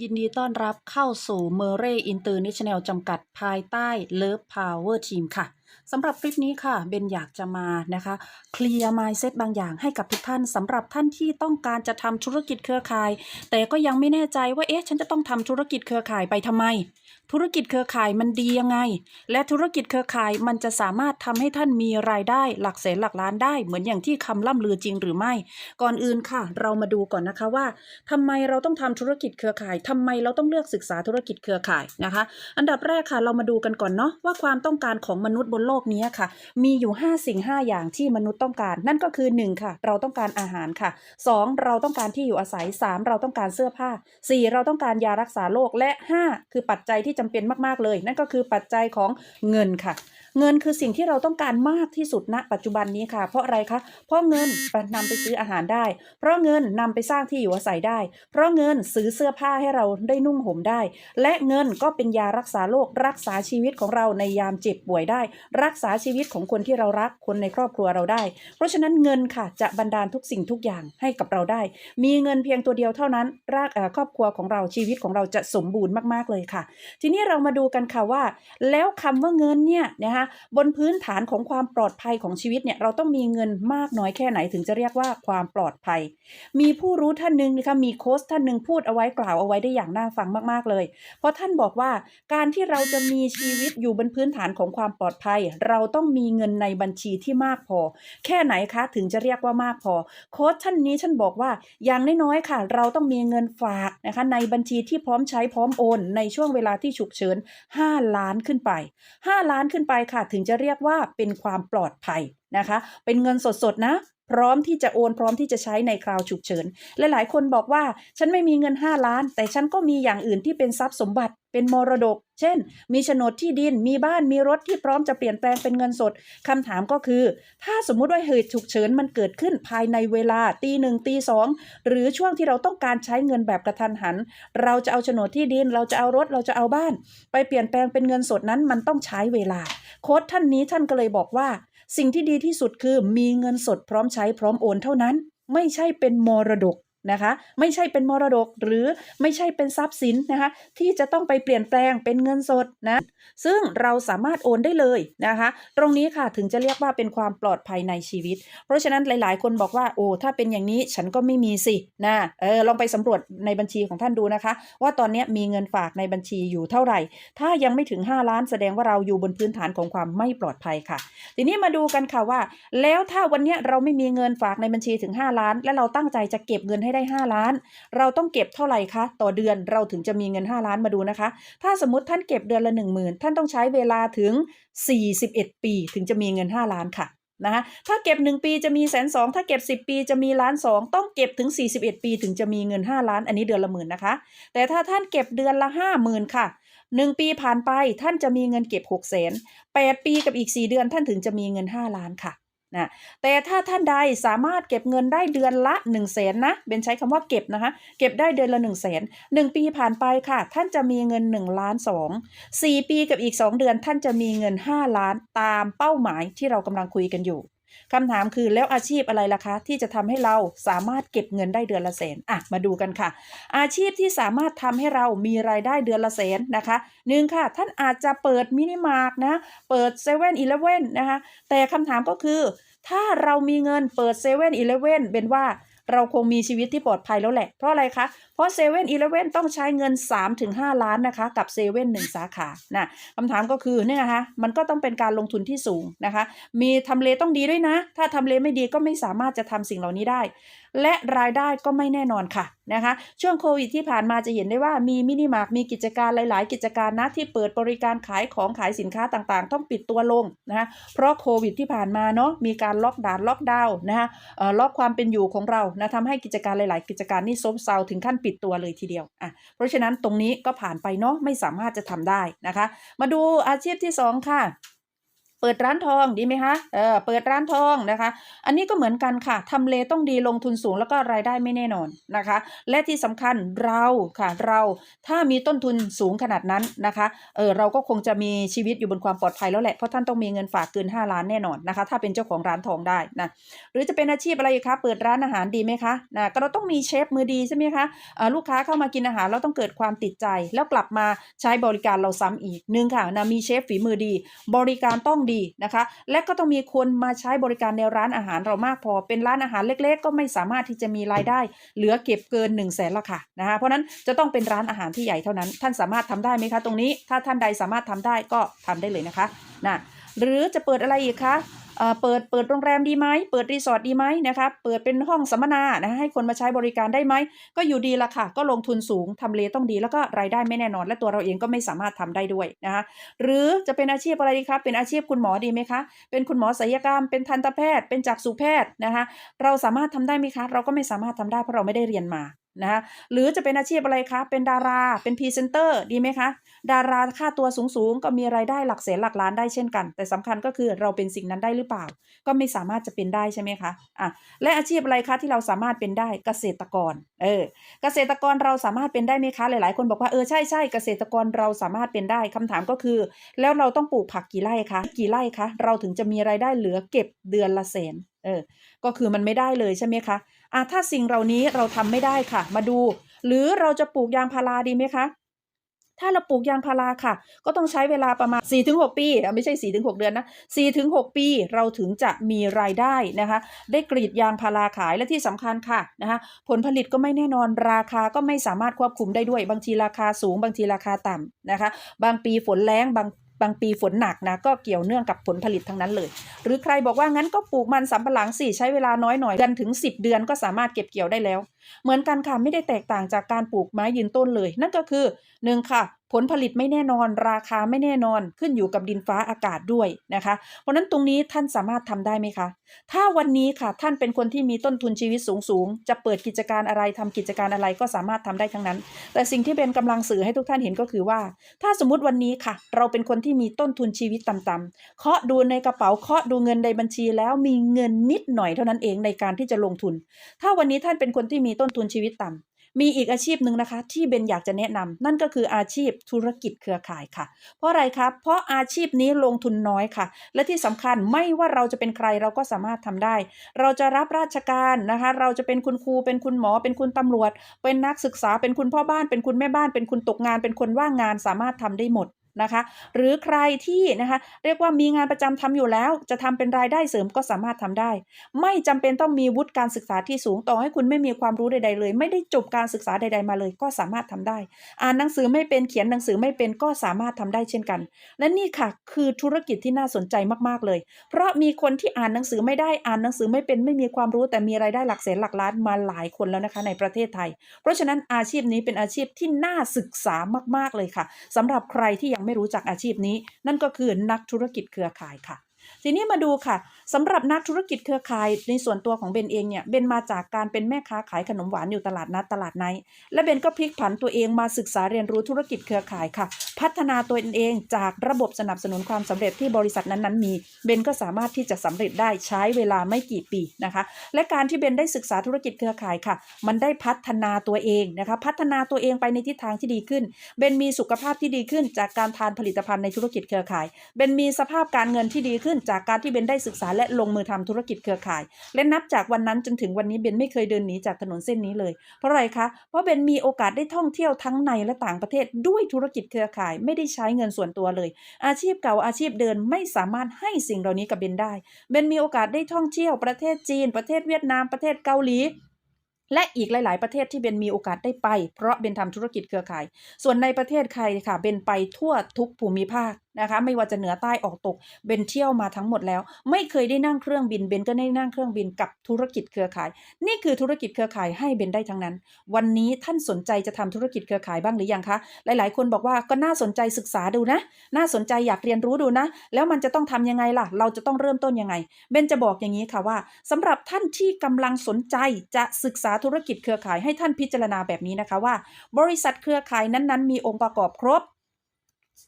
ยินดีต้อนรับเข้าสู่เมเร่อินเตอร์เนชั่นแนลจำกัดภายใต้เลิฟพาวเวอร์ทีมค่ะ สำหรับคลิปนี้ค่ะเบนอยากจะมานะคะเคลียร์มายเซตบางอย่างให้กับทุกท่านสำหรับท่านที่ต้องการจะทำธุรกิจเครือข่าย แต่ก็ยังไม่แน่ใจว่าเอ๊ะฉันจะต้องทำธุรกิจเครือข่ายไปทำไม ธุรกิจเครือข่ายมันดียังไง และธุรกิจเครือข่ายมันจะสามารถทำให้ท่านมีรายได้หลักแสนหลักล้านได้ เหมือนอย่างที่คำล่ำลือจริงหรือไม่ ก่อนอื่นค่ะ เรามาดูก่อนนะคะว่าทำไมเราต้องทำธุรกิจเครือข่ายทำไมเราต้องเลือกศึกษาธุรกิจเครือข่ายนะคะ อันดับแรกค่ะเรามาดูกันก่อนเนาะว่าความต้องการของมนุษย์บนโลกนี้ค่ะ มีอยู่ 5 สิ่ง 5 อย่างที่มนุษย์ต้องการ นั่นก็คือ 1 ค่ะ เราต้องการอาหารค่ะ 2 เราต้องการที่อยู่อาศัย 3 เราต้องการเสื้อผ้า 4 เราต้องการยารักษาโรคและ 5 คือปัจจัยที่จำเป็นมาก ๆ เลย นั่นก็คือปัจจัยของเงินค่ะ เงินคือสิ่งที่เราต้องการมากที่สุดณ ปัจจุบันนี้ค่ะ เพราะอะไรคะเพราะเงินนำไปซื้ออาหารได้ เพราะเงินนำไปสร้างที่อยู่อาศัยได้ เพราะเงินซื้อเสื้อผ้าให้เราได้นุ่งห่มได้ และเงินก็เป็นยารักษาโรครักษาชีวิตของเราในยามเจ็บป่วยได้รักษาชีวิตของคนที่เรารักคนในครอบครัวเราได้ เพราะฉะนั้นเงินค่ะจะบันดาลทุกสิ่งทุกอย่างให้กับเราได้ มีเงินเพียงตัวเดียวเท่านั้นรากครอบครัวของเราชีวิตของเราจะสมบูรณ์มากๆเลยค่ะ ทีนี้เรามาดูกันค่ะว่า แล้วคำว่าเงินเนี่ยนะคะบนพื้นฐานของความปลอดภัยของชีวิตเนี่ยเราต้องมีเงินมากน้อยแค่ไหนถึงจะเรียกว่าความปลอดภัย มีผู้รู้ท่านหนึ่งนะคะมีโค้ชท่านหนึ่งพูดเอาไว้กล่าวเอาไว้ได้อย่างน่าฟังมาก ๆเลย เพราะท่านบอกว่าการที่เราจะมีชีวิตอยู่บนพื้นฐานของความปลอดภัยเราต้องมีเงินในบัญชีที่มากพอ แค่ไหนคะถึงจะเรียกว่ามากพอ โค้ชท่านนี้ฉันบอกว่าอย่างน้อยๆค่ะ เราต้องมีเงินฝากนะคะในบัญชีที่พร้อมใช้พร้อมโอน ในช่วงเวลาที่ฉุกเฉิน5 ล้านขึ้นไป 5 ล้านขึ้นไปค่ะ ถึงจะเรียกว่าเป็นความปลอดภัยนะคะ เป็นเงินสดๆนะ พร้อมที่จะโอนพร้อมที่จะใช้ในคราวฉุกเฉินและหลายคนบอกว่าฉันไม่มีเงิน 5 ล้าน แต่ฉันก็มีอย่างอื่นที่เป็นทรัพย์สมบัติเป็นมรดก เช่น มีโฉนดที่ดิน มีบ้าน มีรถที่พร้อมจะเปลี่ยนแปลงเป็นเงินสด คำถามก็คือ ถ้าสมมุติว่าเหตุฉุกเฉินมันเกิดขึ้นภายในเวลาตีหนึ่งตีสองหรือช่วงที่เราต้องการใช้เงินแบบกระทันหัน เราจะเอาโฉนดที่ดิน เราจะเอารถ เราจะเอาบ้าน ไปเปลี่ยนแปลงเป็นเงินสดนั้นมันต้องใช้เวลา โค้ดท่านนี้ท่านก็เลยบอกว่า สิ่งที่ดีที่สุดคือมีเงินสดพร้อมใช้พร้อมโอนเท่านั้น ไม่ใช่เป็นมรดก นะคะ ไม่ใช่เป็นมรดกหรือไม่ใช่เป็นทรัพย์สินนะคะ ที่จะต้องไปเปลี่ยนแปลงเป็นเงินสดนะ ซึ่งเราสามารถโอนได้เลยนะคะ ตรงนี้ค่ะถึงจะเรียกว่าเป็นความปลอดภัยในชีวิต เพราะฉะนั้นหลาย ๆ คนบอกว่าโอ้ถ้าเป็นอย่างนี้ฉันก็ไม่มีสินะเออลองไปสำรวจในบัญชีของท่านดูนะคะ ว่าตอนนี้มีเงินฝากในบัญชีอยู่เท่าไหร่ ถ้ายังไม่ถึง 5 ล้านแสดงว่าเราอยู่บนพื้นฐานของความไม่ปลอดภัยค่ะ ทีนี้มาดูกันค่ะว่า แล้วถ้าวันนี้เราไม่มีเงินฝากในบัญชีถึง 5 ล้าน และเราตั้งใจจะเก็บเงินใให้ได้ 5 ล้าน เราต้องเก็บเท่าไหร่คะต่อเดือนเราถึงจะมีเงิน 5 ล้านมาดูนะคะ ถ้าสมมติท่านเก็บเดือนละ 1 0,000 ท่านต้องใช้เวลาถึง 41 ปีถึงจะมีเงิน 5 ล้านค่ะนะคะถ้าเก็บ 1 ปีจะมีแสนสองถ้าเก็บ 10 ปีจะมีล้านสองต้องเก็บถึง 41 ปีถึงจะมีเงิน 5 ล้านอันนี้เดือนละหมื่นนะคะ แต่ถ้าท่านเก็บเดือนละ 50,000 ค่ะ 1 ปีผ่านไปท่านจะมีเงินเก็บ6 0 0 0 0 8 ปีกับอีก 4 เดือนท่านถึงจะมีเงิน 5 ล้านค่ะ นะแต่ถ้าท่านใดสามารถเก็บเงินได้เดือนละ1นึ่งแสนนะเบนใช้คำว่าเก็บนะคะ เก็บได้เดือนละ1นึ่งแสนหนึ่งปีผ่านไปค่ะ ท่านจะมีเงิน1ล้าน2 4ปีกับอีก 2 เดือน ท่านจะมีเงิน 5 ล้านตามเป้าหมายที่เรากำลังคุยกันอยู่ คำถามคือแล้วอาชีพอะไรล่ะคะ ที่จะทำให้เราสามารถเก็บเงินได้เดือนละแสนอะมาดูกันค่ะ อาชีพที่สามารถทำให้เรามีรายได้เดือนละแสนนะคะหนึ่งค่ะ ท่านอาจจะเปิดมินิมาร์ทนะเปิดเซเว่นอีเลฟเว่นนะคะ แต่คำถามก็คือ ถ้าเรามีเงินเปิดเซเว่นอีเลฟเว่นเป็นว่าเราคงมีชีวิตที่ปลอดภัยแล้วแหละ เพราะอะไรคะ เพราะเซเว่นอีเลฟเว่นต้องใช้เงิน 3-5 ล้านนะคะ กับเซเว่นหนึ่งสาขานะคำถามก็คือเนี่ยนะคะมันก็ต้องเป็นการลงทุนที่สูงนะคะ มีทำเลต้องดีด้วยนะ ถ้าทำเลไม่ดีก็ไม่สามารถจะทำสิ่งเหล่านี้ได้ และรายได้ก็ไม่แน่นอนค่ะนะคะ ช่วงโควิดที่ผ่านมาจะเห็นได้ว่ามีมินิมาร์ทมีกิจการหลาย ๆ กิจการนะที่เปิดบริการขายของขายสินค้าต่าง ๆ ต้องปิดตัวลงนะคะเพราะโควิดที่ผ่านมาเนาะมีการล็อกดาวน์ล็อกดาวน์นะคะเอ่อล็อกความเป็นอยู่ของเรานะทำให้กิจการหลาย ๆ กิจการนี่ซบเซาถึงขั้นปิดิดตัวเลยทีเดียวอะเพราะฉะนั้นตรงนี้ก็ผ่านไปเนาะไม่สามารถจะทำได้นะคะ มาดูอาชีพที่สองค่ะ เปิดร้านทองดีไหมคะเออเปิดร้านทองนะคะ อันนี้ก็เหมือนกันค่ะทำเลต้องดีลงทุนสูงแล้วก็รายได้ไม่แน่นอนนะคะ และที่สำคัญเราค่ะเราถ้ามีต้นทุนสูงขนาดนั้นนะคะเออเราก็คงจะมีชีวิตอยู่บนความปลอดภัยแล้วแหละเพราะท่านต้องมีเงินฝากเกิน 5 ล้านแน่นอนนะคะ ถ้าเป็นเจ้าของร้านทองได้นะหรือจะเป็นอาชีพอะไรคะเปิดร้านอาหารดีไหมคะนะก็เราต้องมีเชฟมือดีใช่ไหมคะอ่าลูกค้าเข้ามากินอาหารเราต้องเกิดความติดใจ แล้วกลับมาใช้บริการเราซ้ำอีกหนึ่งค่ะนะมีเชฟฝีมือดี บริการต้องดีนะคะ และก็ต้องมีคนมาใช้บริการในร้านอาหารเรามากพอ เป็นร้านอาหารเล็ก ๆ ก็ไม่สามารถที่จะมีรายได้ เหลือเก็บเกิน1นึ่งแสนละค่ะนะคะเพราะฉะนั้นจะต้องเป็นร้านอาหารที่ใหญ่เท่านั้น ท่านสามารถทำได้ไหมคะตรงนี้ ถ้าท่านใดสามารถทำได้ก็ทำได้เลยนะคะนะหรือจะเปิดอะไรอีกคะ เปิดเปิดโรงแรมดีไหมเปิดรีสอร์ทดีไหมนะคะเปิดเป็นห้องสัมมนานะให้คนมาใช้บริการได้ไหมก็อยู่ดีละค่ะ ก็ลงทุนสูงทำเลต้องดีแล้วก็รายได้ไม่แน่นอน และตัวเราเองก็ไม่สามารถทำได้ด้วยนะคะหรือจะเป็นอาชีพอะไรดีคะเป็นอาชีพคุณหมอดีไหมคะเป็นคุณหมอศัลยกรรม เป็นทันตแพทย์ เป็นจักษุแพทย์นะคะเราสามารถทำได้ไหมคะ เราก็ไม่สามารถทำได้เพราะเราไม่ได้เรียนมา นะคะหรือจะเป็นอาชีพอะไรคะ เป็นดารา เป็นพรีเซนเตอร์ดีไหมคะ ดาราค่าตัวสูงๆ ก็มีรายได้หลักแสนหลักล้านได้เช่นกัน แต่สำคัญก็คือเราเป็นสิ่งนั้นได้หรือเปล่า ก็ไม่สามารถจะเป็นได้ใช่ไหมคะอะและอาชีพอะไรคะที่เราสามารถเป็นได้เกษตรกรเออเกษตรกรเราสามารถเป็นได้ไหมคะ หลายๆ คนบอกว่าเออใช่ใช่เกษตรกรเราสามารถเป็นได้คำถามก็คือ แล้วเราต้องปลูกผักกี่ไร่คะกี่ไร่คะเราถึงจะมีรายได้เหลือเก็บเดือนละแสนเออก็คือมันไม่ได้เลยใช่ไหมคะ อะถ้าสิ่งเหล่านี้เราทำไม่ได้ค่ะ มาดู หรือเราจะปลูกยางพาราดีไหมคะถ้าเราปลูกยางพาราค่ะ ก็ต้องใช้เวลาประมาณ 4-6 ปีอะไม่ใช่ 4-6 เดือนนะ 4-6 ปีเราถึงจะมีรายได้นะคะ ได้กรีดยางพาราขายและที่สำคัญค่ะนะคะผลผลิตก็ไม่แน่นอนราคาก็ไม่สามารถควบคุมได้ด้วย บางทีราคาสูง บางทีราคาต่ำนะคะ บางปีฝนแรงบาง บางปีฝนหนักนะก็เกี่ยวเนื่องกับผลผลิตทั้งนั้นเลย หรือใครบอกว่างั้นก็ปลูกมันสำปะหลังสิใช้เวลาน้อยหน่อยกันถึง 10 เดือนก็สามารถเก็บเกี่ยวได้แล้ว เหมือนกันค่ะไม่ได้แตกต่างจากการปลูกไม้ยืนต้นเลย นั่นก็คือหนึ่งค่ะ ผลผลิตไม่แน่นอน ราคาไม่แน่นอนขึ้นอยู่กับดินฟ้าอากาศด้วยนะคะ เพราะนั้นตรงนี้ท่านสามารถทำได้ไหมคะ ถ้าวันนี้ค่ะท่านเป็นคนที่มีต้นทุนชีวิตสูงสูงจะเปิดกิจการอะไรทำกิจการอะไรก็สามารถทำได้ทั้งนั้น แต่สิ่งที่เป็นกำลังสื่อให้ทุกท่านเห็นก็คือว่า ถ้าสมมติวันนี้ค่ะ เราเป็นคนที่มีต้นทุนชีวิตต่ำๆเคาะดูในกระเป๋าเคาะดูเงินในบัญชีแล้วมีเงินนิดหน่อยเท่านั้นเองในการที่จะลงทุน ถ้าวันนี้ท่านเป็นคนที่มีต้นทุนชีวิตต่ำ มีอีกอาชีพหนึ่งนะคะ ที่เบนอยากจะแนะนำนั่นก็คืออาชีพธุรกิจเครือข่ายค่ะ เพราะอะไรครับเพราะอาชีพนี้ลงทุนน้อยค่ะ และที่สำคัญไม่ว่าเราจะเป็นใครเราก็สามารถทำได้ เราจะรับราชการนะคะ เราจะเป็นคุณครูเป็นคุณหมอ เป็นคุณตำรวจ เป็นนักศึกษาเป็นคุณพ่อบ้าน เป็นคุณแม่บ้าน เป็นคุณตกงาน เป็นคนว่างงานสามารถทำได้หมด นะคะ หรือใครที่นะคะเรียกว่ามีงานประจำทำอยู่แล้ว จะทำเป็นรายได้เสริมก็สามารถทำได้ ไม่จำเป็นต้องมีวุฒิการศึกษาที่สูงต่อให้คุณไม่มีความรู้ใดๆเลย ไม่ได้จบการศึกษาใด ๆมาเลย ก็สามารถทำได้ อ่านหนังสือไม่เป็นเขียนหนังสือไม่เป็นก็สามารถทำได้เช่นกัน และนี่ค่ะคือธุรกิจที่น่าสนใจมากๆเลย เพราะมีคนที่อ่านหนังสือไม่ได้อ่านหนังสือไม่เป็นไม่มีความรู้แต่มีรายได้หลักแสนหลักล้านมาหลายคนแล้วนะคะในประเทศไทย เพราะฉะนั้นอาชีพนี้เป็นอาชีพที่น่าศึกษามาก ๆเลยค่ะสำหรับใครที่ยังไม่รู้จักอาชีพนี้ นั่นก็คือนักธุรกิจเครือข่ายค่ะ ทีนี้มาดูค่ะสำหรับนักธุรกิจเครือข่ายในส่วนตัวของเบนเองเนี่ยเบนมาจากการเป็นแม่ค้าขายขนมหวานอยู่ตลาดนัดตลาดไนและเบนก็พลิกผันตัวเองมาศึกษาเรียนรู้ธุรกิจเครือข่ายค่ะ พัฒนาตัวเองจากระบบสนับสนุนความสำเร็จที่บริษัทนั้นๆมีเบนก็สามารถที่จะสำเร็จได้ใช้เวลาไม่กี่ปีนะคะ และการที่เบนได้ศึกษาธุรกิจเครือข่ายค่ะ มันได้พัฒนาตัวเองนะคะ พัฒนาตัวเองไปในทิศทางที่ดีขึ้น เบนมีสุขภาพที่ดีขึ้น จากการทานผลิตภัณฑ์ในธุรกิจเครือข่าย เบนมีสภาพการเงินที่ดีขึ้น จากการที่เบนได้ศึกษาและลงมือทำธุรกิจเครือข่าย และนับจากวันนั้นจนถึงวันนี้เบนไม่เคยเดินหนีจากถนนเส้นนี้เลย เพราะอะไรคะ เพราะเบนมีโอกาสได้ท่องเที่ยวทั้งในและต่างประเทศด้วยธุรกิจเครือข่ายไม่ได้ใช้เงินส่วนตัวเลย อาชีพเก่าอาชีพเดินไม่สามารถให้สิ่งเหล่านี้กับเบนได้เบนมีโอกาสได้ท่องเที่ยวประเทศจีน ประเทศเวียดนามประเทศเกาหลีและอีกหลาย ๆ ประเทศที่เบนมีโอกาสได้ไป เพราะเบนทำธุรกิจเครือข่าย ส่วนในประเทศไทยค่ะ เบนไปทั่วทุกภูมิภาค นะคะ ไม่ว่าจะเหนือใต้ออกตกเบนเที่ยวมาทั้งหมดแล้ว ไม่เคยได้นั่งเครื่องบินเบนก็ได้นั่งเครื่องบินกับธุรกิจเครือข่าย นี่คือธุรกิจเครือข่ายให้เบนได้ทั้งนั้น วันนี้ท่านสนใจจะทำธุรกิจเครือข่ายบ้างหรือยังคะ หลาย ๆ คนบอกว่าก็น่าสนใจศึกษาดูนะ น่าสนใจอยากเรียนรู้ดูนะ แล้วมันจะต้องทำยังไงล่ะ เราจะต้องเริ่มต้นยังไงเบนจะบอกอย่างนี้ค่ะว่าสำหรับท่านที่กำลังสนใจจะศึกษาธุรกิจเครือข่ายให้ท่านพิจารณาแบบนี้นะคะว่า บริษัทเครือข่ายนั้นๆ มีองค์ประกอบครบ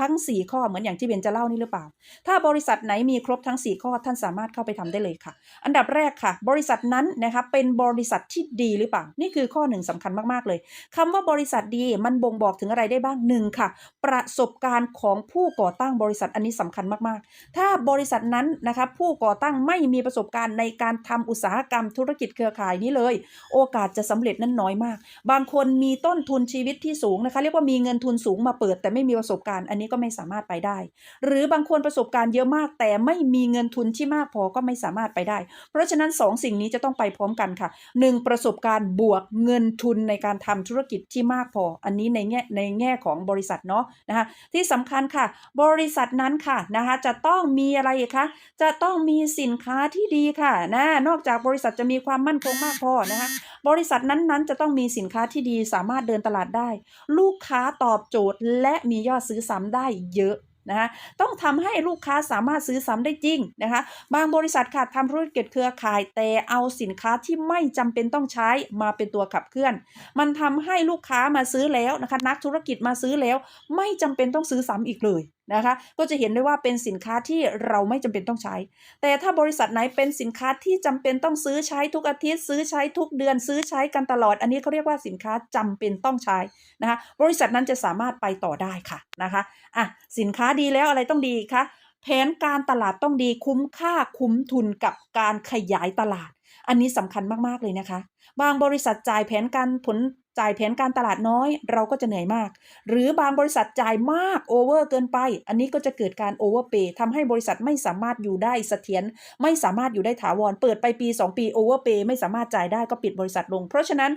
ทั้ง 4 ข้อเหมือนอย่างที่เบนจะเล่านี่หรือเปล่า ถ้าบริษัทไหนมีครบทั้ง 4 ข้อท่านสามารถเข้าไปทำได้เลยค่ะ อันดับแรกค่ะ บริษัทนั้นนะคะเป็นบริษัทที่ดีหรือเปล่า นี่คือข้อหนึ่งสำคัญมากๆเลยคำว่าบริษัทดีมันบ่งบอกถึงอะไรได้บ้างหนึ่งค่ะ ประสบการณ์ของผู้ก่อตั้งบริษัทอันนี้สำคัญมากๆ ถ้าบริษัทนั้นนะคะผู้ก่อตั้งไม่มีประสบการณ์ในการทำอุตสาหกรรมธุรกิจเครือข่ายนี้เลย โอกาสจะสำเร็จนั้นน้อยมาก บางคนมีต้นทุนชีวิตที่สูงนะคะ เรียกว่ามีเงินทุนสูงมาเปิดแต่ไม่มีประสบการณ์อันนี้ก็ไม่สามารถไปได้ หรือบางคนประสบการณ์เยอะมาก แต่ไม่มีเงินทุนที่มากพอก็ไม่สามารถไปได้ เพราะฉะนั้นสองสิ่งนี้จะต้องไปพร้อมกันค่ะหนึ่งประสบการณ์บวกเงินทุนในการทำธุรกิจที่มากพอ อันนี้ในแง่ในแง่ของบริษัทเนาะนะคะที่สำคัญค่ะ บริษัทนั้นค่ะนะคะจะต้องมีอะไรคะจะต้องมีสินค้าที่ดีค่ะนะนอกจากบริษัทจะมีความมั่นคงมากพอนะคะบริษัทนั้นๆ จะต้องมีสินค้าที่ดีสามารถเดินตลาดได้ ลูกค้าตอบโจทย์และมียอดซื้อซ้ำได้เยอะนะคะต้องทำให้ลูกค้าสามารถซื้อซ้ำได้จริงนะคะ บางบริษัทค่ะทำธุรกิจเครือข่าย แต่เอาสินค้าที่ไม่จำเป็นต้องใช้มาเป็นตัวขับเคลื่อน มันทำให้ลูกค้ามาซื้อแล้วนะคะ นักธุรกิจมาซื้อแล้ว ไม่จำเป็นต้องซื้อซ้ำอีกเลยนะคะ ก็จะเห็นได้ว่าเป็นสินค้าที่เราไม่จำเป็นต้องใช้ แต่ถ้าบริษัทไหนเป็นสินค้าที่จำเป็นต้องซื้อใช้ทุกอาทิตย์ ซื้อใช้ทุกเดือน ซื้อใช้กันตลอด อันนี้เขาเรียกว่าสินค้าจำเป็นต้องใช้นะคะ บริษัทนั้นจะสามารถไปต่อได้ค่ะนะคะอะสินค้าดีแล้วอะไรต้องดีคะแผนการตลาดต้องดีคุ้มค่าคุ้มทุนกับการขยายตลาด อันนี้สำคัญมากๆเลยนะคะ บางบริษัทจ่ายแผนการผลจ่ายแผนการตลาดน้อย เราก็จะเหนื่อยมาก หรือบางบริษัทจ่ายมากโอเวอร์เกินไป อันนี้ก็จะเกิดการโอเวอร์เปย์ทำให้บริษัทไม่สามารถอยู่ได้เสถียรไม่สามารถอยู่ได้ถาวร เปิดไปปี 2 ปีโอเวอร์เปย์ไม่สามารถจ่ายได้ก็ปิดบริษัทลง เพราะฉะนั้น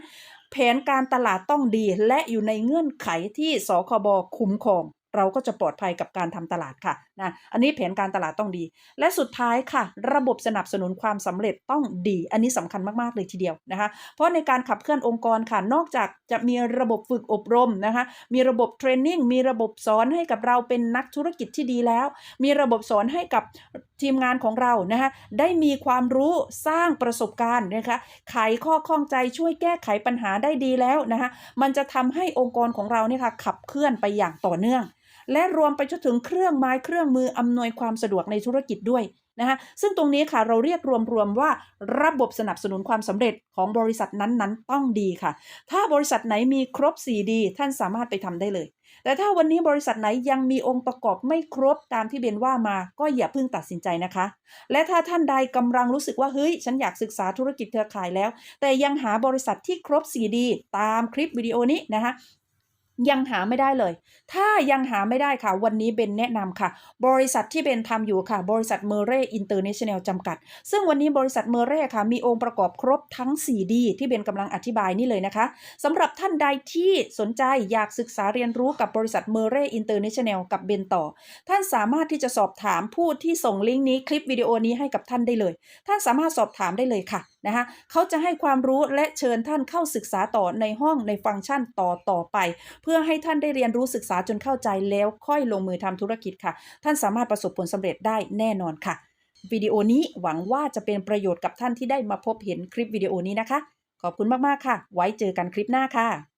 แผนการตลาดต้องดีและอยู่ในเงื่อนไขที่สคบคุ้มครอง เราก็จะปลอดภัยกับการทำตลาดค่ะนะอันนี้แผนการตลาดต้องดี และสุดท้ายค่ะ ระบบสนับสนุนความสำเร็จต้องดี อันนี้สำคัญมากๆเลยทีเดียวนะคะ เพราะในการขับเคลื่อนองค์กรค่ะ นอกจากจะมีระบบฝึกอบรมนะคะ มีระบบเทรนนิ่ง มีระบบสอนให้กับเราเป็นนักธุรกิจที่ดีแล้ว มีระบบสอนให้กับทีมงานของเรานะคะได้มีความรู้สร้างประสบการณ์นะคะไขข้อข้องใจช่วยแก้ไขปัญหาได้ดีแล้วนะคะมันจะทำให้องค์กรของเราเนี่ยค่ะขับเคลื่อนไปอย่างต่อเนื่อง และรวมไปจนถึงเครื่องไม้เครื่องมืออำนวยความสะดวกในธุรกิจด้วยนะคะซึ่งตรงนี้ค่ะเราเรียกรวมๆว่าระบบสนับสนุนความสำเร็จของบริษัทนั้นๆ ต้องดีค่ะ ถ้าบริษัทไหนมีครบ4ดีท่านสามารถไปทำได้เลย แต่ถ้าวันนี้บริษัทไหนยังมีองค์ประกอบไม่ครบตามที่เบนว่ามา ก็อย่าเพิ่งตัดสินใจนะคะ และถ้าท่านใดกำลังรู้สึกว่าเฮ้ย ฉันอยากศึกษาธุรกิจเครือข่ายแล้ว แต่ยังหาบริษัทที่ครบ4ดีตามคลิปวิดีโอนี้นะคะ ยังหาไม่ได้เลย ถ้ายังหาไม่ได้ค่ะ วันนี้เบนแนะนำค่ะ บริษัทที่เบนทำอยู่ค่ะ บริษัทเมเร่อินเตอร์เนชั่นแนลจำกัด ซึ่งวันนี้บริษัทเมเร่ค่ะ มีองค์ประกอบครบทั้ง4ดีที่เบนกำลังอธิบายนี่เลยนะคะสำหรับท่านใดที่สนใจอยากศึกษาเรียนรู้กับบริษัทเมเร่อินเตอร์เนชั่นแนลกับเบนต่อ ท่านสามารถที่จะสอบถามผู้ที่ส่งลิงก์นี้คลิปวิดีโอนี้ให้กับท่านได้เลย ท่านสามารถสอบถามได้เลยค่ะ นะคะเขาจะให้ความรู้และเชิญท่านเข้าศึกษาต่อในห้องในฟังก์ชันต่อต่อไป เพื่อให้ท่านได้เรียนรู้ศึกษาจนเข้าใจแล้วค่อยลงมือทำธุรกิจค่ะ ท่านสามารถประสบผลสำเร็จได้แน่นอนค่ะ วิดีโอนี้หวังว่าจะเป็นประโยชน์กับท่านที่ได้มาพบเห็นคลิปวิดีโอนี้นะคะ ขอบคุณมากๆค่ะ ไว้เจอกันคลิปหน้าค่ะ